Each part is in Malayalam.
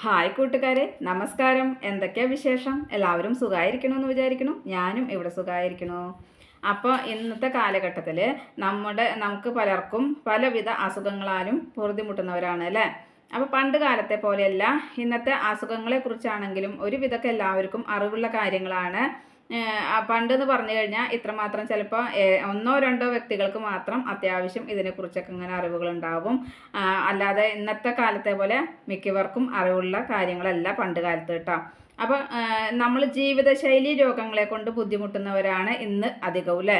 ഹായ് കൂട്ടുകാരെ നമസ്കാരം. എന്തൊക്കെയാ വിശേഷം? എല്ലാവരും സുഖമായിരിക്കണമെന്ന് വിചാരിക്കണു ഞാനും ഇവിടെ സുഖമായിരിക്കണു അപ്പോൾ ഇന്നത്തെ കാലഘട്ടത്തിൽ നമ്മുടെ നമുക്ക് പലർക്കും പലവിധ അസുഖങ്ങളാലും പൊറുതിമുട്ടുന്നവരാണ് അല്ലേ? അപ്പോൾ പണ്ട് കാലത്തെ പോലെയല്ല. ഇന്നത്തെ അസുഖങ്ങളെ കുറിച്ചാണെങ്കിലും ഒരുവിധമൊക്കെ എല്ലാവർക്കും അറിവുള്ള കാര്യങ്ങളാണ്. പണ്ടെന്ന് പറഞ്ഞു കഴിഞ്ഞാൽ ഇത്രമാത്രം ചിലപ്പോൾ ഒന്നോ രണ്ടോ വ്യക്തികൾക്ക് മാത്രം അത്യാവശ്യം ഇതിനെക്കുറിച്ചൊക്കെ ഇങ്ങനെ അറിവുകൾ ഉണ്ടാവും അല്ലാതെ ഇന്നത്തെ കാലത്തെ പോലെ മിക്കവർക്കും അറിവുള്ള കാര്യങ്ങളല്ല പണ്ട് കാലത്ത് കേട്ടോ. അപ്പോൾ നമ്മൾ ജീവിതശൈലി രോഗങ്ങളെ കൊണ്ട് ബുദ്ധിമുട്ടുന്നവരാണ് ഇന്ന് അധികവും അല്ലേ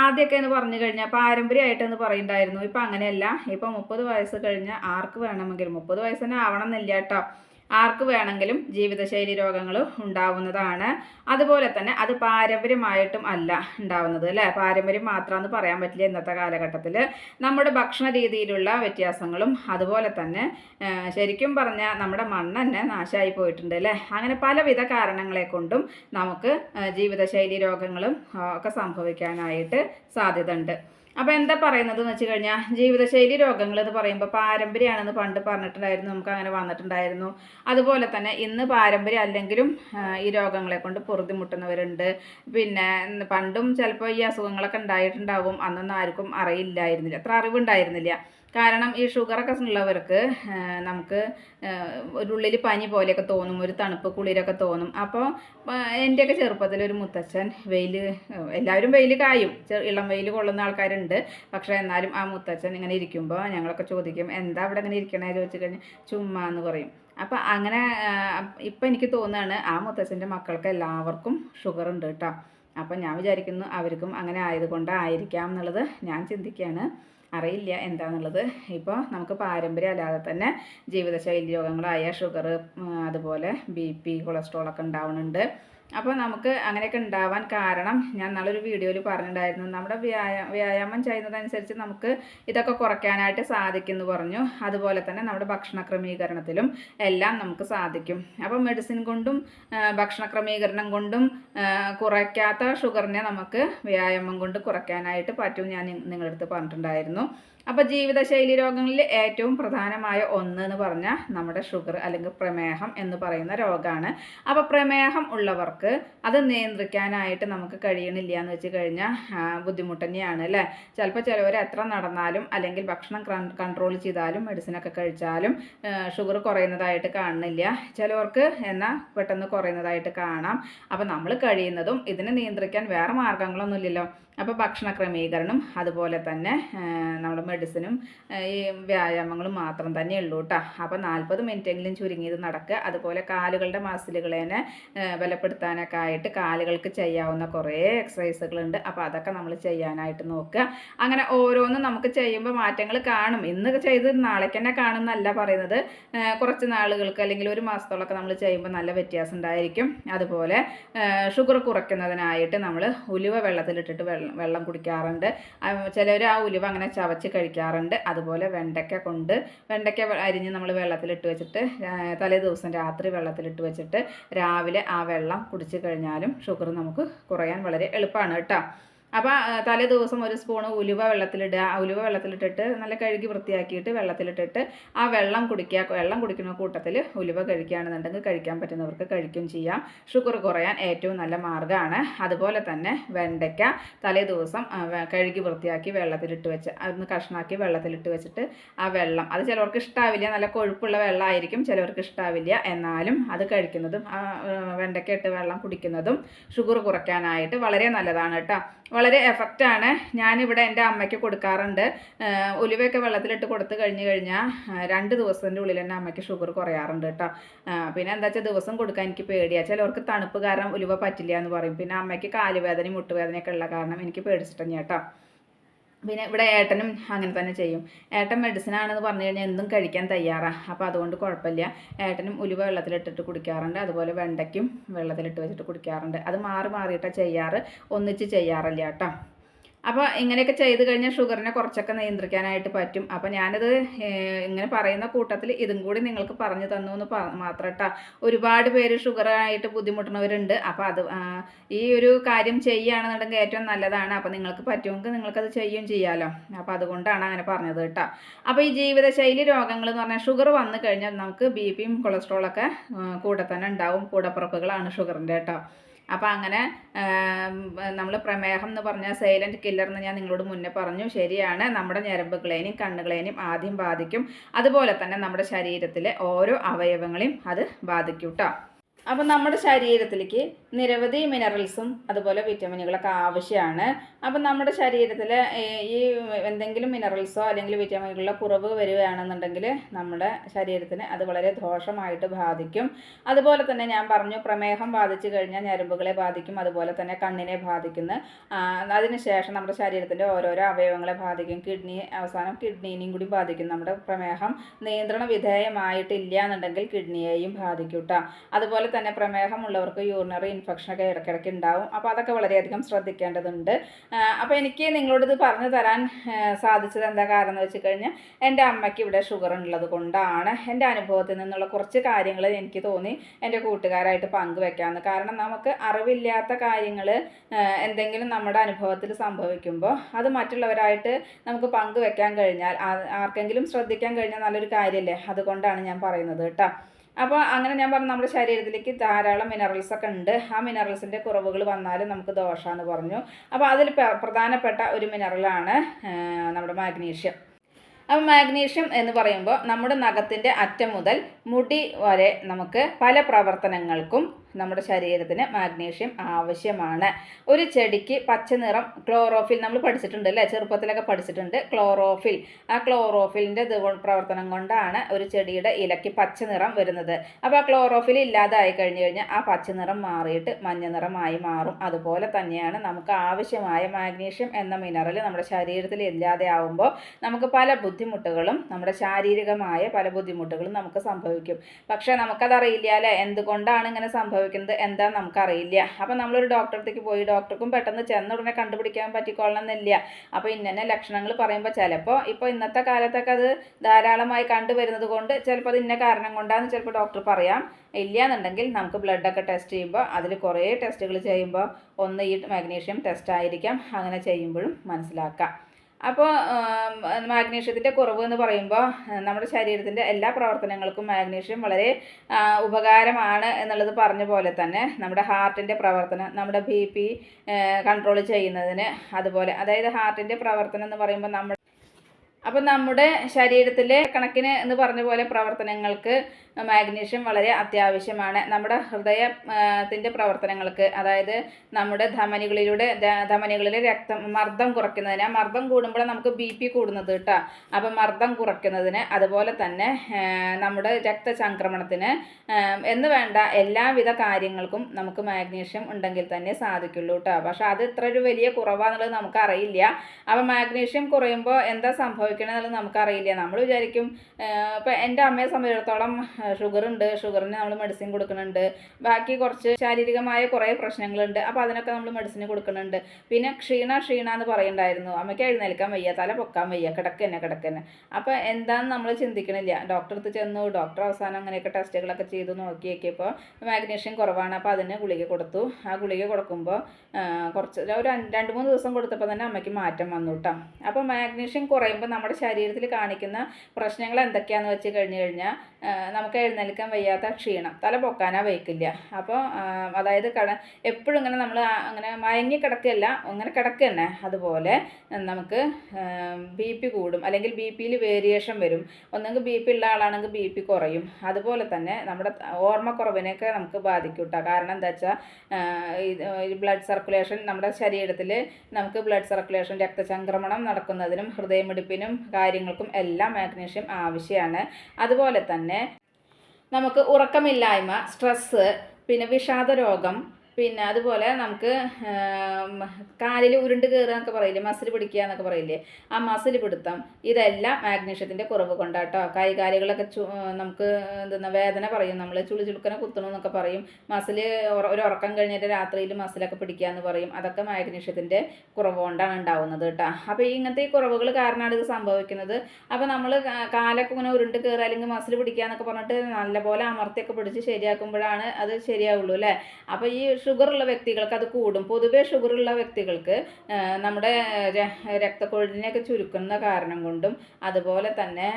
ആദ്യമൊക്കെ എന്ന് പറഞ്ഞു കഴിഞ്ഞാൽ പാരമ്പര്യമായിട്ടെന്ന് പറയുണ്ടായിരുന്നു. ഇപ്പം അങ്ങനെയല്ല. ഇപ്പം മുപ്പത് വയസ്സ് കഴിഞ്ഞാൽ ആർക്ക് വേണമെങ്കിലും മുപ്പത് വയസ്സ് തന്നെ ആവണം എന്നില്ല കേട്ടോ. ആർക്ക് വേണമെങ്കിലും ജീവിതശൈലി രോഗങ്ങൾ ഉണ്ടാവുന്നതാണ്. അതുപോലെ തന്നെ അത് പാരമ്പര്യമായിട്ടും അല്ല ഉണ്ടാവുന്നത് അല്ലേ? പാരമ്പര്യം മാത്രമെന്ന് പറയാൻ പറ്റില്ല ഇന്നത്തെ കാലഘട്ടത്തിൽ നമ്മുടെ ഭക്ഷണ രീതിയിലുള്ള വ്യത്യാസങ്ങളും അതുപോലെ തന്നെ ശരിക്കും പറഞ്ഞാൽ നമ്മുടെ മണ്ണ് തന്നെ നാശമായി പോയിട്ടുണ്ട് അല്ലേ? അങ്ങനെ പലവിധ കാരണങ്ങളെ കൊണ്ടും നമുക്ക് ജീവിതശൈലി രോഗങ്ങളും ഒക്കെ സംഭവിക്കാനായിട്ട് സാധ്യത ഉണ്ട് അപ്പോൾ എന്താ പറയുന്നത് എന്ന് വെച്ച് കഴിഞ്ഞാൽ ജീവിതശൈലി രോഗങ്ങൾ എന്ന് പറയുമ്പോൾ പാരമ്പര്യമാണെന്ന് പണ്ട് പറഞ്ഞിട്ടുണ്ടായിരുന്നു നമുക്ക് അങ്ങനെ വന്നിട്ടുണ്ടായിരുന്നു. അതുപോലെ തന്നെ ഇന്ന് പാരമ്പര്യം അല്ലെങ്കിലും ഈ രോഗങ്ങളെ കൊണ്ട് പൊറുതിമുട്ടുന്നവരുണ്ട്. പിന്നെ പണ്ടും ചിലപ്പോൾ ഈ അസുഖങ്ങളൊക്കെ ഉണ്ടായിട്ടുണ്ടാവും അന്നൊന്നും ആർക്കും അറിയില്ലായിരുന്നില്ല അത്ര അറിവുണ്ടായിരുന്നില്ല. കാരണം ഈ ഷുഗറൊക്കെ ഉള്ളവർക്ക് നമുക്ക് ഒരു ഉള്ളിൽ പനി പോലെയൊക്കെ തോന്നും ഒരു തണുപ്പ് കുളിരൊക്കെ തോന്നും. അപ്പോൾ എന്റെയൊക്കെ ചെറുപ്പത്തിൽ ഒരു മുത്തച്ഛൻ വെയിൽ എല്ലാവരും വെയിൽ കായും. ഇളം വെയിൽ കൊള്ളുന്ന ആൾക്കാരുണ്ട്. പക്ഷേ എന്നാലും ആ മുത്തച്ഛൻ ഇങ്ങനെ ഇരിക്കുമ്പോൾ ഞങ്ങളൊക്കെ ചോദിക്കും എന്താ അവിടെ ഇങ്ങനെ ഇരിക്കണേ? ചോദിച്ചു കഴിഞ്ഞാൽ ചുമ്മാ എന്ന് പറയും. അപ്പം അങ്ങനെ ഇപ്പം എനിക്ക് തോന്നുകയാണ് ആ മുത്തച്ഛന്റെ മക്കൾക്ക് എല്ലാവർക്കും ഷുഗർ ഉണ്ട് കേട്ടോ അപ്പം ഞാൻ വിചാരിക്കുന്നു അവർക്കും അങ്ങനെ ആയതുകൊണ്ടായിരിക്കാം എന്നുള്ളത് ഞാൻ ചിന്തിക്കുകയാണ് അറിയില്ല എന്താണെന്നുള്ളത് ഇപ്പോൾ നമുക്ക് പാരമ്പര്യം അല്ലാതെ തന്നെ ജീവിതശൈലി രോഗങ്ങളായ ഷുഗർ അതുപോലെ ബി പി കൊളസ്ട്രോളൊക്കെ ഉണ്ടാവുന്നുണ്ട്. അപ്പോൾ നമുക്ക് അങ്ങനെയൊക്കെ ഉണ്ടാവാൻ കാരണം ഞാൻ നല്ലൊരു വീഡിയോയിൽ പറഞ്ഞിട്ടുണ്ടായിരുന്നു. നമ്മുടെ വ്യായാ വ്യായാമം ചെയ്യുന്നതനുസരിച്ച് നമുക്ക് ഇതൊക്കെ കുറയ്ക്കാനായിട്ട് സാധിക്കും എന്ന് പറഞ്ഞു. അതുപോലെ തന്നെ നമ്മുടെ ഭക്ഷണ ക്രമീകരണത്തിലും എല്ലാം നമുക്ക് സാധിക്കും. അപ്പോൾ മെഡിസിൻ കൊണ്ടും ഭക്ഷണ ക്രമീകരണം കൊണ്ടും കുറയ്ക്കാത്ത ഷുഗറിനെ നമുക്ക് വ്യായാമം കൊണ്ട് കുറയ്ക്കാനായിട്ട് പറ്റും ഞാൻ നിങ്ങളുടെ അടുത്ത് പറഞ്ഞിട്ടുണ്ടായിരുന്നു. അപ്പോൾ ജീവിതശൈലി രോഗങ്ങളിൽ ഏറ്റവും പ്രധാനമായ ഒന്ന് എന്ന് പറഞ്ഞാൽ നമ്മുടെ ഷുഗർ അല്ലെങ്കിൽ പ്രമേഹം എന്ന് പറയുന്ന രോഗമാണ് അപ്പോൾ പ്രമേഹം ഉള്ളവർക്ക് അത് നിയന്ത്രിക്കാനായിട്ട് നമുക്ക് കഴിയണില്ല എന്ന് വെച്ച് കഴിഞ്ഞാൽ ബുദ്ധിമുട്ട് തന്നെയാണ് അല്ലേ? ചിലപ്പോൾ ചിലവർ എത്ര നടന്നാലും അല്ലെങ്കിൽ ഭക്ഷണം കൺട്രോൾ ചെയ്താലും മെഡിസിനൊക്കെ കഴിച്ചാലും ഷുഗർ കുറയുന്നതായിട്ട് കാണുന്നില്ല. ചിലവർക്ക് എന്നാൽ പെട്ടെന്ന് കുറയുന്നതായിട്ട് കാണാം. അപ്പോൾ നമ്മൾ കഴിയുന്നതും ഇതിനെ നിയന്ത്രിക്കാൻ വേറെ മാർഗങ്ങളൊന്നുമില്ലല്ലോ. അപ്പോൾ ഭക്ഷണ ക്രമീകരണം അതുപോലെ തന്നെ നമ്മുടെ മെഡിസിനും ഈ വ്യായാമങ്ങളും മാത്രം തന്നെ ഉള്ളൂ കേട്ടോ അപ്പോൾ നാൽപ്പത് മിനിറ്റെങ്കിലും ചുരുങ്ങിയത് നടക്കുക. അതുപോലെ കാലുകളുടെ മസിലുകളേനെ ബലപ്പെടുത്താനൊക്കെ ആയിട്ട് കാലുകൾക്ക് ചെയ്യാവുന്ന കുറേ എക്സസൈസുകളുണ്ട് അപ്പോൾ അതൊക്കെ നമ്മൾ ചെയ്യാനായിട്ട് നോക്കുക. അങ്ങനെ ഓരോന്നും നമുക്ക് ചെയ്യുമ്പോൾ മാറ്റങ്ങൾ കാണും. ഇന്ന് ചെയ്ത് നാളേക്ക് തന്നെ കാണും എന്നല്ല പറയുന്നത്. കുറച്ച് നാളുകൾക്ക് അല്ലെങ്കിൽ ഒരു മാസത്തോളമൊക്കെ നമ്മൾ ചെയ്യുമ്പോൾ നല്ല വ്യത്യാസം ഉണ്ടായിരിക്കും. അതുപോലെ ഷുഗർ കുറയ്ക്കുന്നതിനായിട്ട് നമ്മൾ ഉലുവ വെള്ളത്തിലിട്ടിട്ട് വെള്ളം വെള്ളം കുടിക്കാറുണ്ട്. ചിലർ ആ ഉലുവ അങ്ങനെ ചവച്ച് കഴിക്കാറുണ്ട്. അതുപോലെ വെണ്ടയ്ക്ക കൊണ്ട് വെണ്ടയ്ക്ക അരിഞ്ഞ് നമ്മൾ വെള്ളത്തിലിട്ട് വെച്ചിട്ട് തലേ ദിവസം രാത്രി വെള്ളത്തിലിട്ട് വെച്ചിട്ട് രാവിലെ ആ വെള്ളം കുടിച്ച് കഴിഞ്ഞാലും ഷുഗർ നമുക്ക് കുറയാൻ വളരെ എളുപ്പമാണ് കേട്ടോ. അപ്പോൾ തലേ ദിവസം ഒരു സ്പൂൺ ഉലുവ വെള്ളത്തിലിടുക. ഉലുവ വെള്ളത്തിലിട്ടിട്ട് നല്ല കഴുകി വൃത്തിയാക്കിയിട്ട് വെള്ളത്തിലിട്ടിട്ട് ആ വെള്ളം കുടിക്കുക. വെള്ളം കുടിക്കുന്ന കൂട്ടത്തിൽ ഉലുവ കഴിക്കുകയാണെന്നുണ്ടെങ്കിൽ കഴിക്കാൻ പറ്റുന്നവർക്ക് കഴിക്കുകയും ചെയ്യാം. ഷുഗർ കുറയാൻ ഏറ്റവും നല്ല മാർഗമാണ്. അതുപോലെ തന്നെ വെണ്ടയ്ക്ക തലേ ദിവസം കഴുകി വൃത്തിയാക്കി വെള്ളത്തിലിട്ട് വെച്ച് അതൊന്ന് കഷ്ണാക്കി വെള്ളത്തിലിട്ട് വെച്ചിട്ട് ആ വെള്ളം അത് ചിലവർക്ക് ഇഷ്ടാവില്ല. നല്ല കൊഴുപ്പുള്ള വെള്ളമായിരിക്കും ചിലവർക്ക് ഇഷ്ടാവില്ല. എന്നാലും അത് കഴിക്കുന്നതും വെണ്ടയ്ക്ക ഇട്ട് വെള്ളം കുടിക്കുന്നതും ഷുഗർ കുറയ്ക്കാനായിട്ട് വളരെ നല്ലതാണ് കേട്ടോ. വളരെ എഫക്റ്റാണ് ഞാനിവിടെ എന്റെ അമ്മയ്ക്ക് കൊടുക്കാറുണ്ട്. ഉലുവയൊക്കെ വെള്ളത്തിലിട്ട് കൊടുത്തു കഴിഞ്ഞ് കഴിഞ്ഞാൽ രണ്ട് ദിവസത്തിന്റെ ഉള്ളിൽ എന്റെ അമ്മയ്ക്ക് ഷുഗർ കുറയാറുണ്ട് കേട്ടോ. പിന്നെ എന്താ വെച്ചാൽ ദിവസം കൊടുക്കാൻ എനിക്ക് പേടിയാണ് ചിലവർക്ക് തണുപ്പ് കാരണം ഉലുവ പറ്റില്ല എന്ന് പറയും. പിന്നെ അമ്മയ്ക്ക് കാലുവേദനയും മുട്ടുവേദനയൊക്കെ ഉള്ള കാരണം എനിക്ക് പേടിച്ചിട്ടുണ്ട് കേട്ടോ. പിന്നെ ഇവിടെ ഏട്ടനും അങ്ങനെ തന്നെ ചെയ്യും. ഏട്ടൻ മെഡിസിൻ ആണെന്ന് പറഞ്ഞു കഴിഞ്ഞാൽ എന്തും കഴിക്കാൻ തയ്യാറാണ് അപ്പോൾ അതുകൊണ്ട് കുഴപ്പമില്ല. ഏട്ടനും ഉലുവ വെള്ളത്തിലിട്ടിട്ട് കുടിക്കാറുണ്ട്. അതുപോലെ വെണ്ടയ്ക്കും വെള്ളത്തിലിട്ട് വെച്ചിട്ട് കുടിക്കാറുണ്ട്. അത് മാറി മാറിയിട്ടാണ് ചെയ്യാറ്. ഒന്നിച്ച് ചെയ്യാറില്ല കേട്ടോ. അപ്പോൾ ഇങ്ങനെയൊക്കെ ചെയ്ത് കഴിഞ്ഞാൽ ഷുഗറിനെ കുറച്ചൊക്കെ നിയന്ത്രിക്കാനായിട്ട് പറ്റും. അപ്പോൾ ഞാനത് ഇങ്ങനെ പറയുന്ന കൂട്ടത്തിൽ ഇതും കൂടി നിങ്ങൾക്ക് പറഞ്ഞു തന്നു എന്ന് മാത്രം കേട്ടോ ഒരുപാട് പേര് ഷുഗറായിട്ട് ബുദ്ധിമുട്ടുന്നവരുണ്ട്. അപ്പോൾ അത് ഈ ഒരു കാര്യം ചെയ്യുകയാണെന്നുണ്ടെങ്കിൽ ഏറ്റവും നല്ലതാണ്. അപ്പോൾ നിങ്ങൾക്ക് പറ്റുമെങ്കിൽ നിങ്ങൾക്കത് ചെയ്യുകയും ചെയ്യാമല്ലോ അപ്പോൾ അതുകൊണ്ടാണ് അങ്ങനെ പറഞ്ഞത് കേട്ടോ. അപ്പോൾ ഈ ജീവിതശൈലി രോഗങ്ങൾ എന്ന് പറഞ്ഞാൽ ഷുഗർ വന്നു കഴിഞ്ഞാൽ നമുക്ക് ബി പിയും കൊളസ്ട്രോളൊക്കെ കൂടെ തന്നെ ഉണ്ടാവും. കൂടപ്പുറപ്പുകളാണ് ഷുഗറിന്റെ കേട്ടോ. അപ്പോൾ അങ്ങനെ നമ്മൾ പ്രമേഹം എന്ന് പറഞ്ഞാൽ സൈലന്റ് കില്ലർ എന്ന് ഞാൻ നിങ്ങളോട് മുന്നേ പറഞ്ഞു. ശരിയാണ്. നമ്മുടെ ഞരമ്പുകളെയും കണ്ണുകളെയും ആദ്യം ബാധിക്കും. അതുപോലെ തന്നെ നമ്മുടെ ശരീരത്തിലെ ഓരോ അവയവങ്ങളെയും അത് ബാധിക്കും കേട്ടോ അപ്പം നമ്മുടെ ശരീരത്തിലേക്ക് നിരവധി മിനറൽസും അതുപോലെ വിറ്റാമിനുകളൊക്കെ ആവശ്യമാണ്. അപ്പം നമ്മുടെ ശരീരത്തിൽ ഈ എന്തെങ്കിലും മിനറൽസോ അല്ലെങ്കിൽ വിറ്റാമിനുകളോ കുറവ് വരികയാണെന്നുണ്ടെങ്കിൽ നമ്മുടെ ശരീരത്തിന് അത് വളരെ ദോഷമായിട്ട് ബാധിക്കും. അതുപോലെ തന്നെ ഞാൻ പറഞ്ഞു പ്രമേഹം ബാധിച്ചു കഴിഞ്ഞാൽ ഞരമ്പുകളെ ബാധിക്കും അതുപോലെ തന്നെ കണ്ണിനെ ബാധിക്കുന്നു അതിനുശേഷം നമ്മുടെ ശരീരത്തിന്റെ ഓരോരോ അവയവങ്ങളെ ബാധിക്കും. കിഡ്നി അവസാനം കിഡ്നീനെയും കൂടി ബാധിക്കും. നമ്മുടെ പ്രമേഹം നിയന്ത്രണ വിധേയമായിട്ടില്ല എന്നുണ്ടെങ്കിൽ കിഡ്നിയെയും ബാധിക്കും കേട്ടോ അതുപോലെ തന്നെ പ്രമേഹമുള്ളവർക്ക് യൂറിനറി ഇൻഫെക്ഷനൊക്കെ ഇടയ്ക്കിടയ്ക്ക് ഉണ്ടാവും. അപ്പോൾ അതൊക്കെ വളരെയധികം ശ്രദ്ധിക്കേണ്ടതുണ്ട്. അപ്പോൾ എനിക്ക് നിങ്ങളോട് ഇത് പറഞ്ഞു തരാൻ സാധിച്ചത് എന്താ കാരണം എന്ന് വെച്ച് കഴിഞ്ഞാൽ എന്റെ അമ്മയ്ക്ക് ഇവിടെ ഷുഗർ ഉള്ളത് കൊണ്ടാണ്. എന്റെ അനുഭവത്തിൽ നിന്നുള്ള കുറച്ച് കാര്യങ്ങൾ എനിക്ക് തോന്നി എന്റെ കൂട്ടുകാരായിട്ട് പങ്കുവെക്കാമെന്ന്. കാരണം നമുക്ക് അറിവില്ലാത്ത കാര്യങ്ങൾ എന്തെങ്കിലും നമ്മുടെ അനുഭവത്തിൽ സംഭവിക്കുമ്പോൾ അത് മറ്റുള്ളവരായിട്ട് നമുക്ക് പങ്കുവെക്കാൻ കഴിഞ്ഞാൽ ആർക്കെങ്കിലും ശ്രദ്ധിക്കാൻ കഴിഞ്ഞാൽ നല്ലൊരു കാര്യമല്ലേ? അതുകൊണ്ടാണ് ഞാൻ പറയുന്നത് കേട്ടോ. അപ്പോൾ അങ്ങനെ ഞാൻ പറഞ്ഞു നമ്മുടെ ശരീരത്തിലേക്ക് ധാരാളം മിനറൽസ് ഒക്കെ ഉണ്ട്. ആ മിനറൽസിന്റെ കുറവുകൾ വന്നാലും നമുക്ക് ദോഷമാണെന്ന് പറഞ്ഞു. അപ്പോൾ അതിൽ പ്രധാനപ്പെട്ട ഒരു മിനറലാണ് നമ്മുടെ മാഗ്നീഷ്യം അപ്പോൾ മാഗ്നീഷ്യം എന്ന് പറയുമ്പോൾ നമ്മുടെ നഖത്തിന്റെ അറ്റം മുതൽ മുടി വരെ നമുക്ക് പല പ്രവർത്തനങ്ങൾക്കും നമ്മുടെ ശരീരത്തിന് മാഗ്നീഷ്യം ആവശ്യമാണ്. ഒരു ചെടിക്ക് പച്ച നിറം ക്ലോറോഫിൽ നമ്മൾ പഠിച്ചിട്ടുണ്ട് അല്ലേ? ചെറുപ്പത്തിലൊക്കെ പഠിച്ചിട്ടുണ്ട് ക്ലോറോഫിൽ ആ ക്ലോറോഫിലിന്റെ പ്രവർത്തനം കൊണ്ടാണ് ഒരു ചെടിയുടെ ഇലയ്ക്ക് പച്ച നിറം വരുന്നത്. അപ്പോൾ ആ ക്ലോറോഫിൽ ഇല്ലാതായി കഴിഞ്ഞു കഴിഞ്ഞാൽ ആ പച്ച നിറം മാറിയിട്ട് മഞ്ഞ നിറമായി മാറും. അതുപോലെ തന്നെയാണ് നമുക്ക് ആവശ്യമായ മാഗ്നീഷ്യം എന്ന മിനറൽ നമ്മുടെ ശരീരത്തിൽ ഇല്ലാതെ ആവുമ്പോൾ നമുക്ക് പല ബുദ്ധിമുട്ടുകളും നമ്മുടെ ശാരീരികമായ പല ബുദ്ധിമുട്ടുകളും നമുക്ക് സംഭവിക്കും. പക്ഷേ നമുക്കതറിയില്ല അല്ലേ? എന്തുകൊണ്ടാണ് ഇങ്ങനെ സംഭവിക്കുന്നത്? എന്താണെന്ന് നമുക്കറിയില്ല. അപ്പം നമ്മളൊരു ഡോക്ടറടുത്തേക്ക് പോയി ഡോക്ടർക്കും പെട്ടെന്ന് ചെന്ന ഉടനെ കണ്ടുപിടിക്കാൻ പറ്റിക്കൊള്ളണമെന്നില്ല. അപ്പോൾ ഇന്നെ ലക്ഷണങ്ങൾ പറയുമ്പോൾ ചിലപ്പോൾ ഇപ്പോൾ ഇന്നത്തെ കാലത്തൊക്കെ അത് ധാരാളമായി കണ്ടുവരുന്നത് കൊണ്ട് ചിലപ്പോൾ അത് ഇന്ന കാരണം കൊണ്ടാണെന്ന് ചിലപ്പോൾ ഡോക്ടർ പറയാം. ഇല്ല എന്നുണ്ടെങ്കിൽ നമുക്ക് ബ്ലഡൊക്കെ ടെസ്റ്റ് ചെയ്യുമ്പോൾ അതിൽ കുറേ ടെസ്റ്റുകൾ ചെയ്യുമ്പോൾ ഒന്ന് ഈ മാഗ്നീഷ്യം ടെസ്റ്റ് ആയിരിക്കാം. അങ്ങനെ ചെയ്യുമ്പോഴും മനസ്സിലാക്കാം. അപ്പോൾ മാഗ്നീഷ്യത്തിന്റെ കുറവ് എന്ന് പറയുമ്പോൾ നമ്മുടെ ശരീരത്തിന്റെ എല്ലാ പ്രവർത്തനങ്ങൾക്കും മാഗ്നീഷ്യം വളരെ ഉപകാരമാണ് എന്നുള്ളത് പറഞ്ഞ പോലെ തന്നെ നമ്മുടെ ഹാർട്ടിന്റെ പ്രവർത്തനം നമ്മുടെ ബി പി കൺട്രോൾ ചെയ്യുന്നതിന് അതുപോലെ. അതായത് ഹാർട്ടിന്റെ പ്രവർത്തനം എന്ന് പറയുമ്പോൾ നമ്മൾ അപ്പം നമ്മുടെ ശരീരത്തിലെ കണക്കിന് എന്ന് പറഞ്ഞ പോലെ പ്രവർത്തനങ്ങൾക്ക് മാഗ്നീഷ്യം വളരെ അത്യാവശ്യമാണ്. നമ്മുടെ ഹൃദയത്തിന്റെ പ്രവർത്തനങ്ങൾക്ക് അതായത് നമ്മുടെ ധമനികളിലൂടെ ധമനികളിലെ രക്തം മർദ്ദം കുറയ്ക്കുന്നതിന് മർദ്ദം കൂടുമ്പോൾ നമുക്ക് ബി പി കൂടുന്നത് കേട്ടോ. അപ്പം മർദ്ദം കുറയ്ക്കുന്നതിന് അതുപോലെ തന്നെ നമ്മുടെ രക്തചംക്രമണത്തിന് എന്ന് വേണ്ട എല്ലാവിധ കാര്യങ്ങൾക്കും നമുക്ക് മാഗ്നീഷ്യം ഉണ്ടെങ്കിൽ തന്നെ സാധിക്കുള്ളൂ കേട്ടോ. പക്ഷേ അത് ഇത്ര ഒരു വലിയ കുറവാന്നുള്ളത് നമുക്കറിയില്ല. അപ്പം മാഗ്നീഷ്യം കുറയുമ്പോൾ എന്താ സംഭവിക്കണമെന്നുള്ളത് നമുക്കറിയില്ല. നമ്മൾ വിചാരിക്കും ഇപ്പം എന്റെ അമ്മയെ സംബന്ധിച്ചിടത്തോളം ഷുഗർ ഉണ്ട് ഷുഗറിന് നമ്മൾ മെഡിസിൻ കൊടുക്കുന്നുണ്ട്. ബാക്കി കുറച്ച് ശാരീരികമായ കുറേ പ്രശ്നങ്ങളുണ്ട്. അപ്പോൾ അതിനൊക്കെ നമ്മൾ മെഡിസിൻ കൊടുക്കുന്നുണ്ട്. പിന്നെ ക്ഷീണ ക്ഷീണ എന്ന് പറയുന്നുണ്ടായിരുന്നു. അമ്മയ്ക്ക് എഴുന്നേൽക്കാൻ വയ്യ തല പൊക്കാൻ വയ്യ കിടക്കന്നെ കിടക്കന്നെ. അപ്പോൾ എന്താന്ന് നമ്മൾ ചിന്തിക്കണില്ല. ഡോക്ടർ അടുത്ത് ചെന്നു ഡോക്ടർ അവസാനം അങ്ങനെയൊക്കെ ടെസ്റ്റുകളൊക്കെ ചെയ്തു നോക്കി നോക്കിയപ്പോൾ മാഗ്നീഷ്യം കുറവാണ്. അപ്പോൾ അതിന് ഗുളിക കൊടുത്തു. ആ ഗുളിക കൊടുക്കുമ്പോൾ കുറച്ച് ഒരു രണ്ട് മൂന്ന് ദിവസം കൊടുത്തപ്പോൾ തന്നെ അമ്മയ്ക്ക് മാറ്റം വന്നു കേട്ടോ അപ്പോൾ മാഗ്നീഷ്യം കുറയുമ്പോൾ നമ്മുടെ ശരീരത്തിൽ കാണിക്കുന്ന പ്രശ്നങ്ങൾ എന്തൊക്കെയാണെന്ന് വെച്ച് കഴിഞ്ഞ് കഴിഞ്ഞാൽ നമുക്ക് എഴുന്നേൽക്കാൻ വയ്യാത്ത ക്ഷീണം തല പൊക്കാനാ വയ്ക്കില്ല. അപ്പോൾ അതായത് കട എപ്പോഴും ഇങ്ങനെ നമ്മൾ അങ്ങനെ മയങ്ങി കിടക്കുകയല്ല അങ്ങനെ കിടക്കുക തന്നെ അതുപോലെ നമുക്ക് ബി പി കൂടും അല്ലെങ്കിൽ ബി പിയിൽ വേരിയേഷൻ വരും. ഒന്നെങ്കിൽ ബി പി ഉള്ള ആളാണെങ്കിൽ ബി പി കുറയും. അതുപോലെ തന്നെ നമ്മുടെ ഓർമ്മക്കുറവിനെയൊക്കെ നമുക്ക് ബാധിക്കും കേട്ടോ കാരണം എന്താ വെച്ചാൽ ഈ ബ്ലഡ് സർക്കുലേഷൻ നമ്മുടെ ശരീരത്തിൽ നമുക്ക് ബ്ലഡ് സർക്കുലേഷൻ രക്തചംക്രമണം നടക്കുന്നതിനും ഹൃദയമിടിപ്പിനും കാര്യങ്ങൾക്കും എല്ലാം മാഗ്നീഷ്യം ആവശ്യമാണ്. അതുപോലെ തന്നെ നമുക്ക് ഉറക്കമില്ലായ്മ സ്ട്രെസ്സ് പിന്നെ വിഷാദ രോഗം പിന്നെ അതുപോലെ നമുക്ക് കാലിൽ ഉരുണ്ട് കയറുക എന്നൊക്കെ പറയില്ലേ മസിൽ പിടിക്കുക എന്നൊക്കെ പറയില്ലേ ആ മസിൽ പിടുത്തം ഇതെല്ലാം മാഗ്നീഷ്യത്തിന്റെ കുറവ് കൊണ്ടാട്ടോ. കൈകാലുകളൊക്കെ ചു നമുക്ക് എന്താ വേദന പറയും. നമ്മൾ ചുളി ചുളുക്കനെ കുത്തണം എന്നൊക്കെ പറയും. മസിൽ ഒരു ഉറക്കം കഴിഞ്ഞിട്ട് രാത്രിയിൽ മസിലൊക്കെ പിടിക്കുക എന്ന് പറയും. അതൊക്കെ മാഗ്നീഷ്യത്തിന്റെ കുറവ് കൊണ്ടാണ് ഉണ്ടാവുന്നത് കേട്ടോ. അപ്പോൾ ഇങ്ങനത്തെ ഈ കുറവുകൾ കാരണമാണ് ഇത് സംഭവിക്കുന്നത്. അപ്പോൾ നമ്മൾ കാലൊക്കെ ഇങ്ങനെ ഉരുണ്ട് കയറുക അല്ലെങ്കിൽ മസിൽ പിടിക്കുക എന്നൊക്കെ പറഞ്ഞിട്ട് നല്ലപോലെ അമർത്തിയൊക്കെ പിടിച്ച് ശരിയാക്കുമ്പോഴാണ് അത് ശരിയാവുള്ളൂ അല്ലേ? അപ്പോൾ ഈ ഷുഗർ ഉള്ള വ്യക്തികൾക്ക് അത് കൂടും. പൊതുവേ ഷുഗർ ഉള്ള വ്യക്തികൾക്ക് നമ്മുടെ രക്തക്കൊഴിലിനെയൊക്കെ ചുരുക്കുന്ന കാരണം കൊണ്ടും അതുപോലെ തന്നെ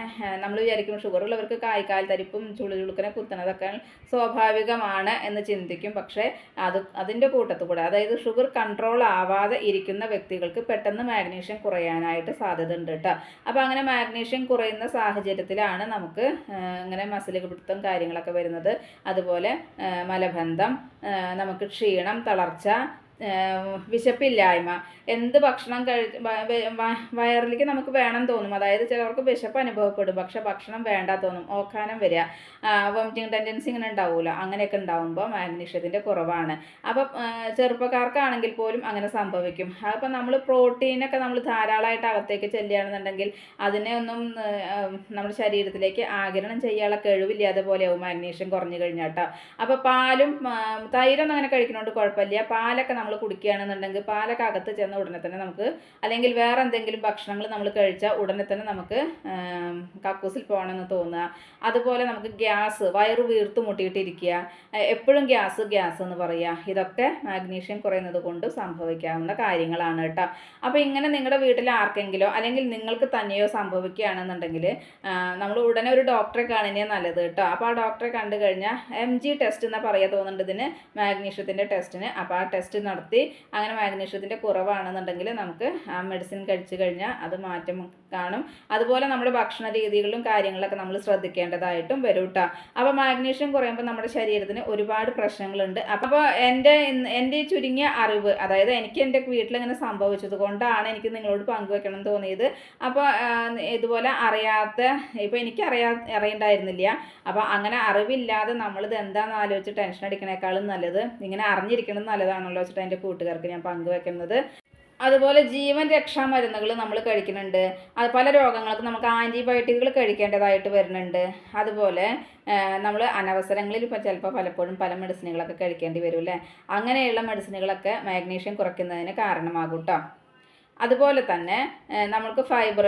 നമ്മൾ വിചാരിക്കും ഷുഗർ ഉള്ളവർക്ക് കായ്ക്കാൽ തരിപ്പും ചുളി ചുളുക്കനെ കുത്തുന്നതൊക്കെ സ്വാഭാവികമാണ് എന്ന് ചിന്തിക്കും. പക്ഷേ അത് അതിന്റെ കൂട്ടത്തിൽ കൂടെ അതായത് ഷുഗർ കൺട്രോൾ ആവാതെ ഇരിക്കുന്ന വ്യക്തികൾക്ക് പെട്ടെന്ന് മാഗ്നീഷ്യം കുറയാനായിട്ട് സാധ്യത ഉണ്ട് കേട്ടോ അപ്പോൾ അങ്ങനെ മാഗ്നീഷ്യം കുറയുന്ന സാഹചര്യത്തിലാണ് നമുക്ക് ഇങ്ങനെ മസിൽ പിടുത്തം കാര്യങ്ങളൊക്കെ വരുന്നത്. അതുപോലെ മലബന്ധം നമുക്ക് ക്ഷീണം തളർച്ച വിശപ്പില്ലായ്മ. എന്ത് ഭക്ഷണം കഴി വയറിലേക്ക് നമുക്ക് വേണം തോന്നും. അതായത് ചിലവർക്ക് വിശപ്പ് അനുഭവപ്പെടും. പക്ഷെ ഭക്ഷണം വേണ്ട തോന്നും. ഓക്കാനം വരിക. വോമിറ്റിംഗ് ടെൻഡൻസി ഇങ്ങനെ ഉണ്ടാവില്ല അങ്ങനെയൊക്കെ ഉണ്ടാവുമ്പോൾ മാഗ്നീഷ്യത്തിന്റെ കുറവാണ്. അപ്പം ചെറുപ്പക്കാർക്കാണെങ്കിൽ പോലും അങ്ങനെ സംഭവിക്കും. അപ്പം നമ്മൾ പ്രോട്ടീനൊക്കെ നമ്മൾ ധാരാളമായിട്ട് അകത്തേക്ക് ചെല്ലുകയാണെന്നുണ്ടെങ്കിൽ അതിനെ ഒന്നും നമ്മുടെ ശരീരത്തിലേക്ക് ആഗിരണം ചെയ്യാനുള്ള കഴിവില്ലാതെ പോലെയാവും മാഗ്നീഷ്യം കുറഞ്ഞു കഴിഞ്ഞാട്ടോ. അപ്പോൾ പാലും തൈരൊന്നും അങ്ങനെ കഴിക്കുന്നതുകൊണ്ട് കുഴപ്പമില്ല. പാലൊക്കെ നമ്മൾ കുടിക്കുകയാണെന്നുണ്ടെങ്കിൽ പാലൊക്കെ അകത്ത് ചെന്ന ഉടനെ തന്നെ നമുക്ക് അല്ലെങ്കിൽ വേറെ എന്തെങ്കിലും ഭക്ഷണങ്ങൾ നമ്മൾ കഴിച്ചാൽ ഉടനെ തന്നെ നമുക്ക് കക്കൂസിൽ പോകണമെന്ന് തോന്നുക. അതുപോലെ നമുക്ക് ഗ്യാസ് വയറ് വീർത്ത് മുട്ടിയിട്ടിരിക്കുക. എപ്പോഴും ഗ്യാസ് ഗ്യാസ് എന്ന് പറയുക. ഇതൊക്കെ മാഗ്നീഷ്യം കുറയുന്നത് കൊണ്ട് സംഭവിക്കാവുന്ന കാര്യങ്ങളാണ് കേട്ടോ. അപ്പോൾ ഇങ്ങനെ നിങ്ങളുടെ വീട്ടിൽ ആർക്കെങ്കിലോ അല്ലെങ്കിൽ നിങ്ങൾക്ക് തന്നെയോ സംഭവിക്കുകയാണെന്നുണ്ടെങ്കിൽ നമ്മൾ ഉടനെ ഒരു ഡോക്ടറെ കാണുന്നേ നല്ലത് കേട്ടോ. അപ്പോൾ ആ ഡോക്ടറെ കണ്ടു കഴിഞ്ഞാൽ എം ജി ടെസ്റ്റ് എന്നാ പറയാൻ തോന്നുന്നുണ്ട് ഇതിന്. മാഗ്നീഷ്യത്തിന്റെ ടെസ്റ്റിന്. അപ്പോൾ ആ ടെസ്റ്റ് നടത്തി അങ്ങനെ മാഗ്നീഷ്യത്തിന്റെ കുറവാണെന്നുണ്ടെങ്കിൽ നമുക്ക് ആ മെഡിസിൻ കഴിച്ചു കഴിഞ്ഞാൽ അത് മാറ്റം കാണും. അതുപോലെ നമ്മുടെ ഭക്ഷണ രീതികളിലും കാര്യങ്ങളൊക്കെ നമ്മൾ ശ്രദ്ധിക്കേണ്ടതായിട്ടും വരും കേട്ടോ അപ്പോൾ മാഗ്നീഷ്യം കുറയുമ്പോൾ നമ്മുടെ ശരീരത്തിന് ഒരുപാട് പ്രശ്നങ്ങളുണ്ട്. അപ്പോൾ എന്റെ എന്റെ ചുരുങ്ങിയ അറിവ് അതായത് എനിക്ക് എന്റെ വീട്ടിലിങ്ങനെ സംഭവിച്ചത് കൊണ്ടാണ് എനിക്ക് നിങ്ങളോട് പങ്കുവെക്കണം തോന്നിയത്. അപ്പോൾ ഇതുപോലെ അറിയാത്ത ഇപ്പോൾ എനിക്ക് അറിയാ അറിയണ്ടായിരുന്നില്ല. അപ്പോൾ അങ്ങനെ അറിവില്ലാതെ നമ്മളിത് എന്താണെന്ന് ആലോചിച്ച് ടെൻഷൻ അടിക്കണേക്കാളും നല്ലത് ഇങ്ങനെ അറിഞ്ഞിരിക്കണം നല്ലതാണല്ലോ വെച്ചിട്ട് എന്റെ കൂട്ടുകാർക്ക് ഞാൻ പങ്കുവെക്കുന്നത്. അതുപോലെ ജീവൻ രക്ഷാ മരുന്നുകൾ നമ്മൾ കഴിക്കുന്നുണ്ട്. അത് പല രോഗങ്ങൾക്ക് നമുക്ക് ആന്റിബയോട്ടിക്കുകൾ കഴിക്കേണ്ടതായിട്ട് വരുന്നുണ്ട്. അതുപോലെ നമ്മൾ അനവസരങ്ങളിൽ ഇപ്പോൾ ചിലപ്പോൾ പലപ്പോഴും പല മെഡിസിനുകളൊക്കെ കഴിക്കേണ്ടി വരും അല്ലേ? അങ്ങനെയുള്ള മെഡിസിനുകളൊക്കെ മാഗ്നീഷ്യം കുറയ്ക്കുന്നതിന് കാരണമാകും കേട്ടോ അതുപോലെ തന്നെ നമുക്ക് ഫൈബർ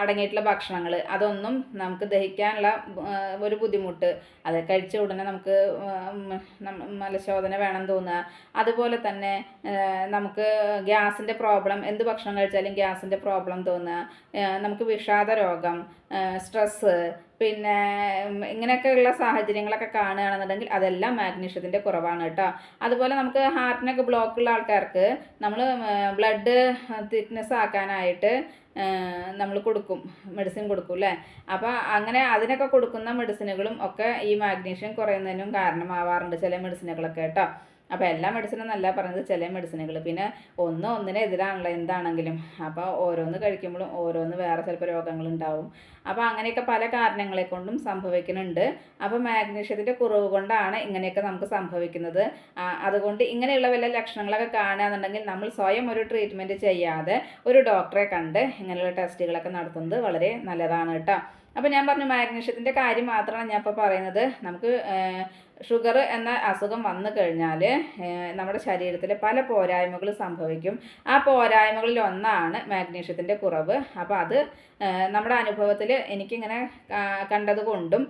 അടങ്ങിയിട്ടുള്ള ഭക്ഷണങ്ങൾ അതൊന്നും നമുക്ക് ദഹിക്കാനുള്ള ഒരു ബുദ്ധിമുട്ട്. അത് കഴിച്ച ഉടനെ നമുക്ക് മലശോധന വേണം തോന്നുക. അതുപോലെ തന്നെ നമുക്ക് ഗ്യാസിന്റെ പ്രോബ്ലം എന്ത് ഭക്ഷണം കഴിച്ചാലും ഗ്യാസിന്റെ പ്രോബ്ലം തോന്നുക. നമുക്ക് വിഷാദ രോഗം സ്ട്രെസ്സ് പിന്നെ ഇങ്ങനെയൊക്കെയുള്ള സാഹചര്യങ്ങളൊക്കെ കാണുകയാണെന്നുണ്ടെങ്കിൽ അതെല്ലാം മാഗ്നീഷ്യത്തിന്റെ കുറവാണ് കേട്ടോ. അതുപോലെ നമുക്ക് ഹാർട്ടിനൊക്കെ ബ്ലോക്ക് ഉള്ള ആൾക്കാർക്ക് നമ്മൾ ബ്ലഡ് തിക്നെസ് ആക്കാനായിട്ട് നമ്മൾ കൊടുക്കും മെഡിസിൻ കൊടുക്കും അല്ലേ? അപ്പോൾ അങ്ങനെ അതിനൊക്കെ കൊടുക്കുന്ന മെഡിസിനുകളും ഒക്കെ ഈ മാഗ്നീഷ്യം കുറയുന്നതിനും കാരണമാവാറുണ്ട് ചില മെഡിസിനുകളൊക്കെ കേട്ടോ. അപ്പോൾ എല്ലാ മെഡിസിനും നല്ല പറഞ്ഞത് ചില മെഡിസിനുകൾ പിന്നെ ഒന്ന് ഒന്നിനെതിരാണല്ലോ എന്താണെങ്കിലും. അപ്പോൾ ഓരോന്ന് കഴിക്കുമ്പോഴും ഓരോന്ന് വേറെ ചിലപ്പോൾ രോഗങ്ങളുണ്ടാവും. അപ്പോൾ അങ്ങനെയൊക്കെ പല കാരണങ്ങളെ കൊണ്ടും സംഭവിക്കുന്നുണ്ട്. അപ്പോൾ മാഗ്നീഷ്യത്തിന്റെ കുറവ് കൊണ്ടാണ് ഇങ്ങനെയൊക്കെ നമുക്ക് സംഭവിക്കുന്നത്. അതുകൊണ്ട് ഇങ്ങനെയുള്ള വല്ല ലക്ഷണങ്ങളൊക്കെ കാണുകയെന്നുണ്ടെങ്കിൽ നമ്മൾ സ്വയം ഒരു ട്രീറ്റ്മെന്റ് ചെയ്യാതെ ഒരു ഡോക്ടറെ കണ്ട് ഇങ്ങനെയുള്ള ടെസ്റ്റുകളൊക്കെ നടത്തുന്നത് വളരെ നല്ലതാണ് കേട്ടോ. അപ്പോൾ ഞാൻ പറഞ്ഞു മാഗ്നീഷ്യത്തിന്റെ കാര്യം മാത്രമാണ് ഞാൻ ഇപ്പോൾ പറയുന്നത്. നമുക്ക് ഷുഗർ എന്ന അസുഖം വന്നു കഴിഞ്ഞാൽ നമ്മുടെ ശരീരത്തിൽ പല പോരായ്മകൾ സംഭവിക്കും. ആ പോരായ്മകളിൽ ഒന്നാണ് മാഗ്നീഷ്യത്തിന്റെ കുറവ്. അപ്പോൾ അത് നമ്മുടെ അനുഭവത്തിൽ എനിക്കിങ്ങനെ കണ്ടതുകൊണ്ടും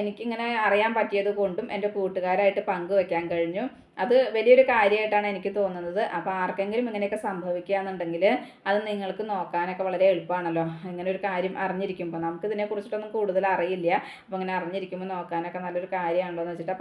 എനിക്കിങ്ങനെ അറിയാൻ പറ്റിയത് കൊണ്ടും എന്റെ കൂട്ടുകാരായിട്ട് പങ്കുവെക്കാൻ കഴിഞ്ഞു. അത് വലിയൊരു കാര്യമായിട്ടാണ് എനിക്ക് തോന്നുന്നത്. അപ്പോൾ ആർക്കെങ്കിലും ഇങ്ങനെയൊക്കെ സംഭവിക്കുകയെന്നുണ്ടെങ്കിൽ അത് നിങ്ങൾക്ക് നോക്കാനൊക്കെ വളരെ എളുപ്പമാണല്ലോ. ഇങ്ങനെ ഒരു കാര്യം അറിഞ്ഞിരിക്കുമ്പോൾ നമുക്ക് ഇതിനെക്കുറിച്ചിട്ടൊന്നും കൂടുതൽ അറിയില്ല. അപ്പോൾ ഇങ്ങനെ അറിഞ്ഞിരിക്കുമ്പോൾ നോക്കാനൊക്കെ നല്ലൊരു കാര്യമാണല്ലോ എന്ന് വെച്ചിട്ടാണ്